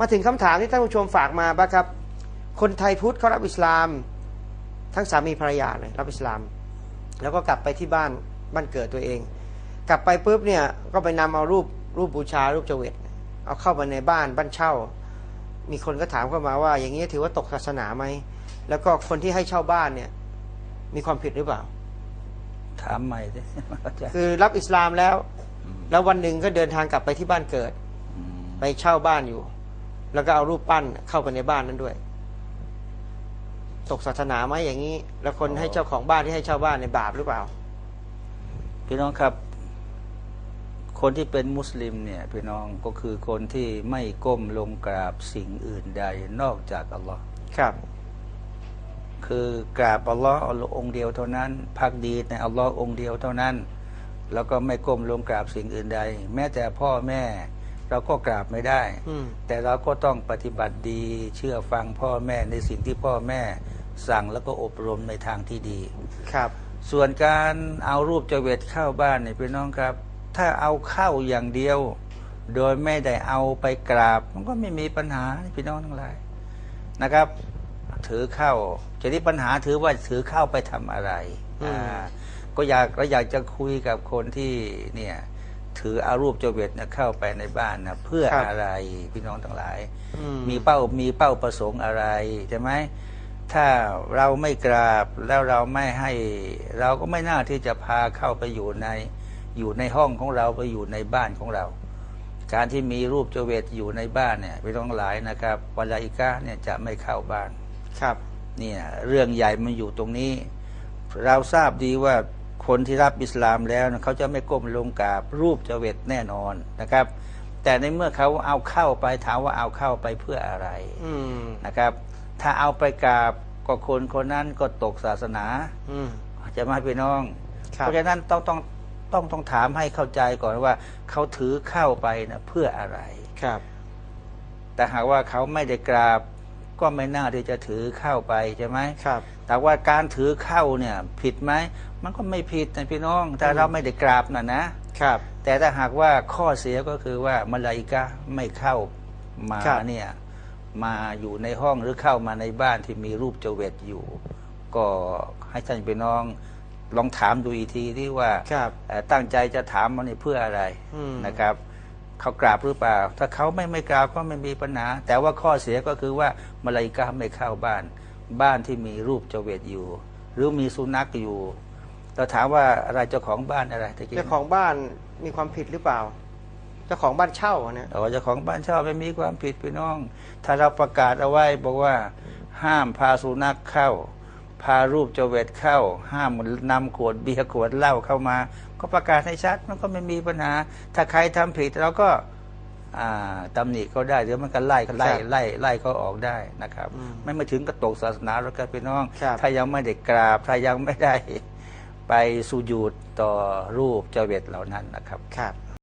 มาถึงคำถามที่ท่านผู้ชมฝากมาบ้างครับ คนไทยพุทธเขารับอิสลาม ทั้งสามีภรรยาเลยรับอิสลาม แล้วก็กลับไปที่บ้านบ้านเกิดตัวเอง กลับไปปุ๊บเนี่ยก็ไปนำเอารูปรูปบูชารูปเจเวตเอาเข้ามาในบ้านบ้านเช่า มีคนก็ถามเข้ามาว่า อย่างนี้ถือว่าตกศาสนาไหมแล้วก็คนที่ให้เช่าบ้านเนี่ย มีความผิดหรือเปล่า ถามใหม่สิเข้าใจคือรับอิสลามแล้ว แล้ววันหนึ่งก็เดินทางกลับไปที่บ้านเกิดมไปเช่าบ้านอยู่ แล้วก็เอารูปปั้นเข้าไปในบ้านนั้นด้วย ตกศาสนาไหมอย่างนี้ แล้วคนให้เจ้าของบ้านที่ให้เช่าบ้านในยบาปหรือเปล่า พี่น้องครับ คนที่เป็นมุสลิมเนี่ยพี่น้องก็คือคนที่ไม่ก้มลงกราบสิ่งอื่นใดนอกจากอัลลอฮ์ครับ คือกราบอัลลอฮ์อัลลอฮ์องค์เดียวเท่านั้นพักดีในอัลลอฮ์องค์เดียวเท่านั้น แล้วก็ไม่ก้มลงกราบสิ่งอื่นใด แม้แต่พ่อแม่ เราก็กราบไม่ได้อืมแต่เราก็ต้องปฏิบัติดีเชื่อฟังพ่อแม่ในสิ่งที่พ่อแม่สั่งแล้วก็อบรมในทางที่ดี ครับ ส่วนการเอารูปเจเวตเข้าบ้านเนี่ยพี่น้องครับ ถ้าเอาเข้าอย่างเดียว โดยไม่ได้เอาไปกราบ มันก็ไม่มีปัญหาพี่น้องทั้งหลายนะครับ ถือเข้าจะนี้ปัญหาถือว่าถือเข้าไปทำอะไรอืมอ่าก็อยากเราอยากจะคุยกับคนที่เนี่ย ถือเอารูปเจเวตเนี่ยเข้าไปในบ้านนะเพื่ออะไรพี่น้องทั้งหลาย อืมีเป้ามีเป้าประสงค์อะไรใช่ไหมถ้าเราไม่กราบแล้วเราไม่ให้ เราก็ไม่น่าที่จะพาเข้าไปอยู่ในอยู่ในห้องของเราไปอยู่ในบ้านของเรา การที่มีรูปเจเวตอยู่ในบ้านเนี่ยไม่ต้องหลายนะครับวลาอิกาเนี่ยจะไม่เข้าบ้าน ครับ เนี่ยเรื่องใหญ่มันอยู่ตรงนี้ เราทราบดีว่า คนที่รับอิสลามแล้วนะเขาจะไม่ก้มลงกราบรูปเจเวตแน่นอนนะครับ แต่ในเมื่อเขาเอาเข้าไปถามว่าเอาเข้าไปเพื่ออะไรอืมนะครับ ถ้าเอาไปกราบก็คนคนนั้นก็ตกศาสนาอืมจะมาพี่น้องครับเพราะฉะนั้นต้องต้องต้องต้องถามให้เข้าใจก่อนว่าเขาถือเข้าไปนะเพื่ออะไรครับ แต่หากว่าเขาไม่ได้กราบ ก็ไม่น่าที่จะถือเข้าไปใช่ไหมครับ แต่ว่าการถือเข้าเนี่ยผิดไหม มันก็ไม่ผิดนะพี่น้องถ้าอืมเราไม่ได้กราบน่ะนะครับ แต่ถ้าหากว่าข้อเสียก็คือว่ามาลาอิกะห์ไม่เข้ามาครับเนี่ยมาอยู่ในห้องหรือเข้ามาในบ้านที่มีรูปเจเวตอยู่ ก็ให้ท่านพี่น้องลองถามดูอีกทีที่ว่าครับเอ่อตั้งใจจะถามมันนี่เพื่ออะไรอืมนะครับ เขากราบหรือเปล่า ถ้าเขาไม่ไม่กราบก็ไม่มีปัญหา แต่ว่าข้อเสียก็คือว่ามาลาอิกะห์ไม่เข้าบ้าน บ้านที่มีรูปเจเวตอยู่ หรือมีสุนัขอยู่เราถามว่าอะไรเจ้าของบ้านอะไรตะกี้เจ้าของบ้านมีความผิดหรือเปล่าเจ้าของบ้านเช่าอะเนี่ยเราเจ้าของบ้านเช่าไม่มีความผิดพี่น้อง ถ้าเราประกาศเอาไว้บอกว่า ห้ามพาสุนัขเข้า พารูปเจเวตเข้า ห้ามนำขวดเบียร์ขวดเหล้าเข้ามา ก็ประกาศให้ชัดมันก็ไม่มีปัญหา ถ้าใครทำผิดเราก็อ่าตำหนิเขาได้เดี๋ยวมันก็ไล่ไล่ไล่ไล่เขาออกได้นะครับอืมไม่มาถึงกระตกศาสนาแล้วกันพี่น้องครับถ้ายังไม่ได้กราบ ถ้ายังไม่ได้ไปสุญูดต่อรูปเจเวตเหล่านั้นนะครับครับ